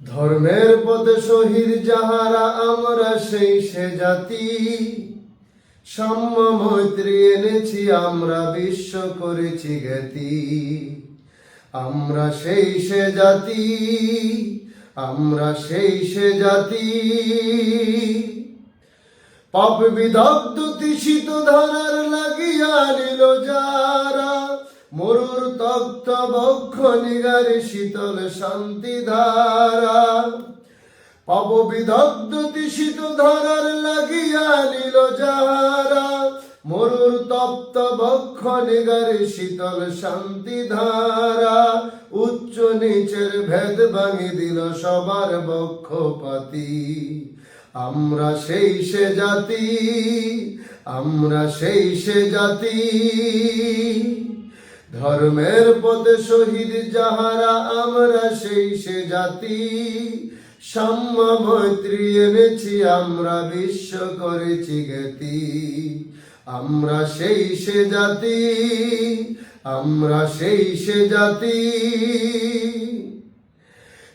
ধর্মের পথে শহীদ যাহারা আমরা সেই সে জাতি। সাম্য মৈত্রী এনেছি, আমরা বিশ্ব করেছি জ্ঞাতি। আমরা সেই সে জাতি, আমরা সেই সে জাতি। পাপ বিদগ্ধ তিষিত ধারার লাগিয়া নিল যারা মরুর তক্ত বক্ষ নিগারে শীতল শান্তি ধারা। পাপ বিদগ্ধ লাগিয়া নিল যারা মরুর তপ্ত বক্ষ নিগারে শীতল শান্তি ধারা। উচ্চ নিচের ভেদ ভাঙি দিল সবার বক্ষপাতি। আমরা সেই সে জাতি, আমরা সেই সে জাতি। ধর্মের পথে শহীদ যাহারা, আমরা সেই সে জাতি। সাম্য মৈত্রী এনেছি, আমরা বিশ্ব করেছি জ্ঞাতি। আমরা সেই সে জাতি, আমরা সেই সে জাতি।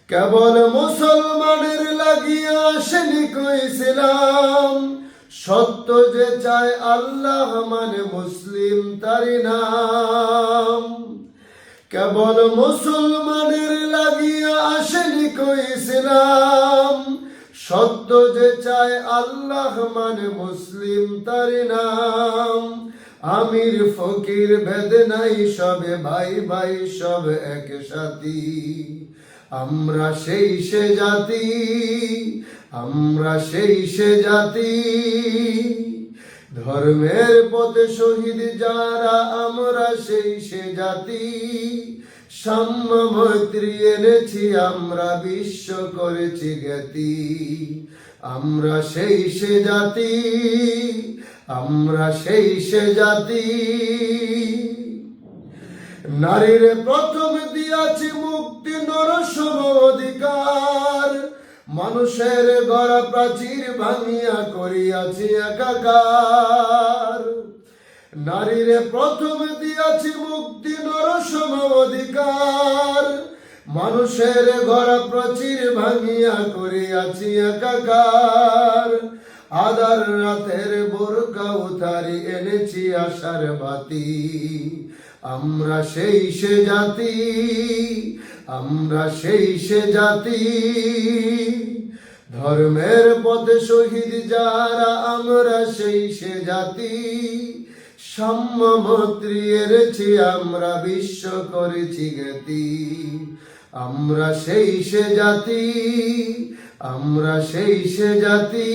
কেবল মুসলমানের লাগিয়া আসেনি কইছিলাম সত্য যে চায় আল্লাহ মানে মুসলিম তারি নাম। কেবল মুসলমানের লাগিয়া আসেনি কইছিলাম সত্য যে চায় আল্লাহ মানে মুসলিম তারি নাম। আমির ফকির ভেদ নাই সবে, ভাই ভাই সব এক সাথী আমরা সেই সে জাতি, আমরা সেই সে জাতি। ধর্মের পথে শহীদ যারা, আমরা সেই সে জাতি। সাম্য মৈত্রী এনেছি, আমরা বিশ্ব করেছি জ্ঞাতি। আমরা সেই সে জাতি, আমরা সেই সে জাতি। নারীর প্রথম দিয়াছি নরসম অধিকার। মানুষের গড়া প্রাচীর ভাঙিয়া করিয়াছি একাকার। নারীর প্রথম দিয়াছি মুক্তি নরসম অধিকার। মানুষের গড়া প্রাচীর ভাঙিয়া করিয়াছি একাকার। আদার রাতের বোরকা উতারি এনেছি আশার বাতি। আমরা সেই সে জাতি, আমরা সেই সে জাতি। ধর্মের পথে শহীদ যারা, আমরা সেই সে জাতি। সাম্য মৈত্রী এনেছি আমরা বিশ্ব করেছি জ্ঞাতি। আমরা সেই সে জাতি আমরা সেই সে জাতি।